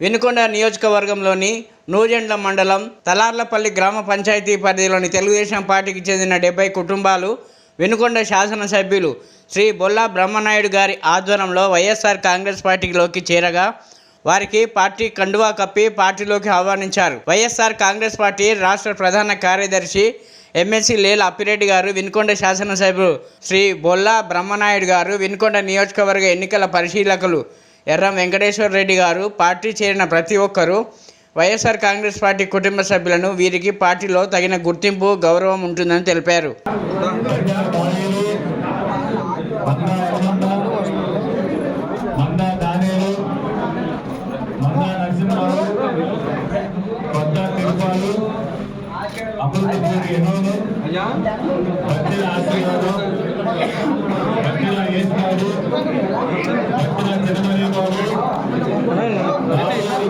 వెనుకొండ నియోజకవర్గంలోని నూజెండ్ల మండలం తలార్లపల్లి గ్రామ పంచాయతీ పరిధిలోని తెలుగుదేశం పార్టీకి చెందిన డెబ్బై కుటుంబాలు వెనుకొండ శాసనసభ్యులు శ్రీ బొల్లా బ్రహ్మనాయుడు గారి ఆధ్వర్యంలో వైఎస్ఆర్ కాంగ్రెస్ పార్టీలోకి చేరగా వారికి పార్టీ కండువా కప్పి పార్టీలోకి ఆహ్వానించారు. వైఎస్ఆర్ కాంగ్రెస్ పార్టీ రాష్ట్ర ప్రధాన కార్యదర్శి ఎమ్మెల్సీ లేల అప్పిరెడ్డి గారు వినుకొండ శాసనసభ్యులు శ్రీ బొల్లా బ్రహ్మనాయుడు గారు వినుకొండ నియోజకవర్గ ఎన్నికల పరిశీలకులు ఎర్రం వెంకటేశ్వర రెడ్డి గారు పార్టీ చేరిన ప్రతి ఒక్కరూ వైఎస్ఆర్ కాంగ్రెస్ పార్టీ కుటుంబ సభ్యులను వీరికి పార్టీలో తగిన గుర్తింపు గౌరవం ఉంటుందని తెలిపారు. మందా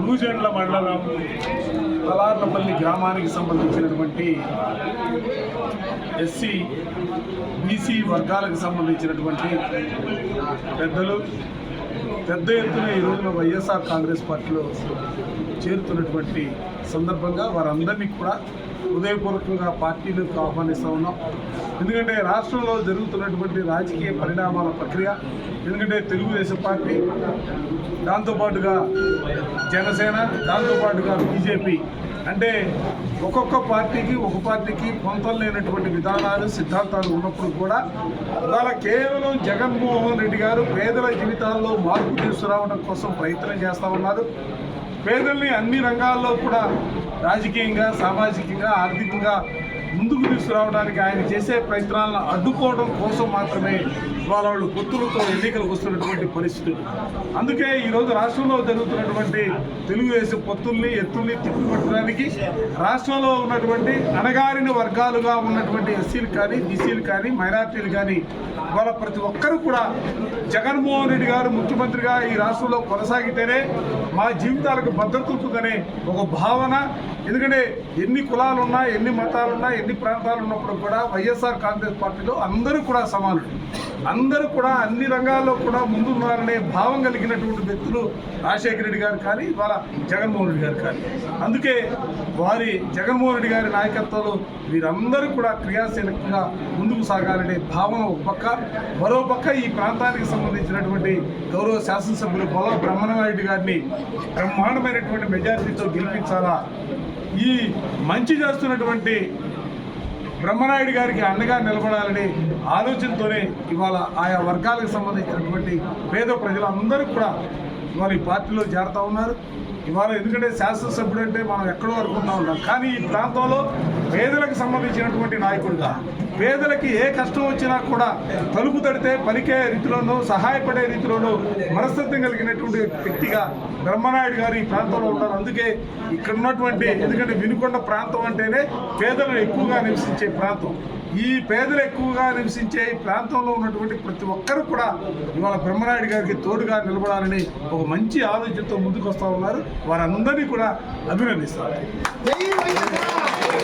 అంగుజండ్ల మండలం తలార్లపల్లి గ్రామానికి సంబంధించినటువంటి ఎస్సీ బీసీ వర్గాలకు సంబంధించినటువంటి పెద్దలు పెద్ద ఎత్తున ఈ రోజున వైఎస్ఆర్ కాంగ్రెస్ పార్టీలో చేరుతున్నటువంటి సందర్భంగా వారందరినీ కూడా హృదయపూర్వకంగా పార్టీలకు ఆహ్వానిస్తూ ఉన్నాం. ఎందుకంటే రాష్ట్రంలో జరుగుతున్నటువంటి రాజకీయ పరిణామాల ప్రక్రియ ఎందుకంటే తెలుగుదేశం పార్టీ దాంతోపాటుగా జనసేన దాంతోపాటుగా బీజేపీ. అంటే ఒక్కొక్క పార్టీకి ఒక పార్టీకి పొంతం లేనటువంటి విధానాలు సిద్ధాంతాలు ఉన్నప్పుడు కూడా ఇవాళ కేవలం జగన్మోహన్ రెడ్డి గారు పేదల జీవితాల్లో మార్పు తీసుకురావడం కోసం ప్రయత్నం చేస్తూ ఉన్నారు. పేదల్ని అన్ని రంగాల్లో కూడా రాజకీయంగా సామాజికంగా ఆర్థికంగా ముందుకు తీసుకురావడానికి ఆయన చేసే ప్రయత్నాలను అడ్డుకోవడం కోసం మాత్రమే ఇవాళ వాళ్ళు గుర్తులతో ఎన్నికలకు వస్తున్నటువంటి పరిస్థితులు అందుకే ఈరోజు రాష్ట్రంలో జరుగుతున్నటువంటి తెలుగుదేశం పొత్తుల్ని ఎత్తుల్ని తిప్పిపెట్టడానికి రాష్ట్రంలో ఉన్నటువంటి అణగారిన వర్గాలుగా ఉన్నటువంటి ఎస్సీలు కానీ బీసీలు కానీ మైనార్టీలు కానీ వాళ్ళ ప్రతి ఒక్కరూ కూడా జగన్మోహన్ రెడ్డి గారు ముఖ్యమంత్రిగా ఈ రాష్ట్రంలో కొనసాగితేనే మా జీవితాలకు భద్రత ఉంటుందనే ఒక భావన ఎందుకంటే ఎన్ని కులాలు ఉన్నా ఎన్ని మతాలున్నా ఎన్ని ప్రాంతాలు ఉన్నప్పుడు కూడా వైఎస్ఆర్ కాంగ్రెస్ పార్టీలో అందరూ కూడా సమానులు. అందరూ కూడా అన్ని రంగాల్లో కూడా ముందున్నారనే భావం కలిగినటువంటి వ్యక్తులు రాజశేఖర రెడ్డి గారు కానీ ఇవాళ జగన్మోహన్ రెడ్డి గారు కానీ. అందుకే వారి జగన్మోహన్ రెడ్డి గారి నాయకత్వంలో వీరందరూ కూడా క్రియాశీలకంగా ముందుకు సాగాలనే భావన ఒక పక్క మరో పక్క ఈ ప్రాంతానికి సంబంధించినటువంటి గౌరవ శాసనసభ్యులు పొల బ్రహ్మనాయుడు గారిని బ్రహ్మాండమైనటువంటి మెజారిటీతో గెలిపించాలా? ఈ మంచి చేస్తున్నటువంటి బ్రహ్మనాయుడు గారికి అండగా నిలబడాలని ఆలోచనతోనే ఇవాళ ఆయా వర్గాలకు సంబంధించినటువంటి పేద ప్రజలందరూ కూడా ఇవాళ ఈ పార్టీలో చేరుతా ఉన్నారు. ఇవాళ ఎందుకంటే శాసనసభ్యుడు అంటే మనం ఎక్కడో వరకు ఉన్నాం. కానీ ఈ ప్రాంతంలో పేదలకు సంబంధించినటువంటి నాయకుడుగా పేదలకి ఏ కష్టం వచ్చినా కూడా తలుపు తడితే పలికే రీతిలోనూ సహాయపడే రీతిలోనూ మనస్తత్వం కలిగినటువంటి వ్యక్తిగా బ్రహ్మనాయుడు గారు ఈ ప్రాంతంలో ఉన్నారు. అందుకే ఇక్కడ ఉన్నటువంటి ఎందుకంటే వినుకొండ ప్రాంతం అంటేనే పేదలు ఎక్కువగా నివసించే ప్రాంతం. ఈ పేదలు ఎక్కువగా నివసించే ఈ ప్రాంతంలో ఉన్నటువంటి ప్రతి ఒక్కరు కూడా ఇవాళ బ్రహ్మనాయుడు గారికి తోడుగా నిలబడాలని ఒక మంచి ఆలోచనతో ముందుకు వస్తూ ఉన్నారు. వారందరినీ కూడా అభినందిస్తారు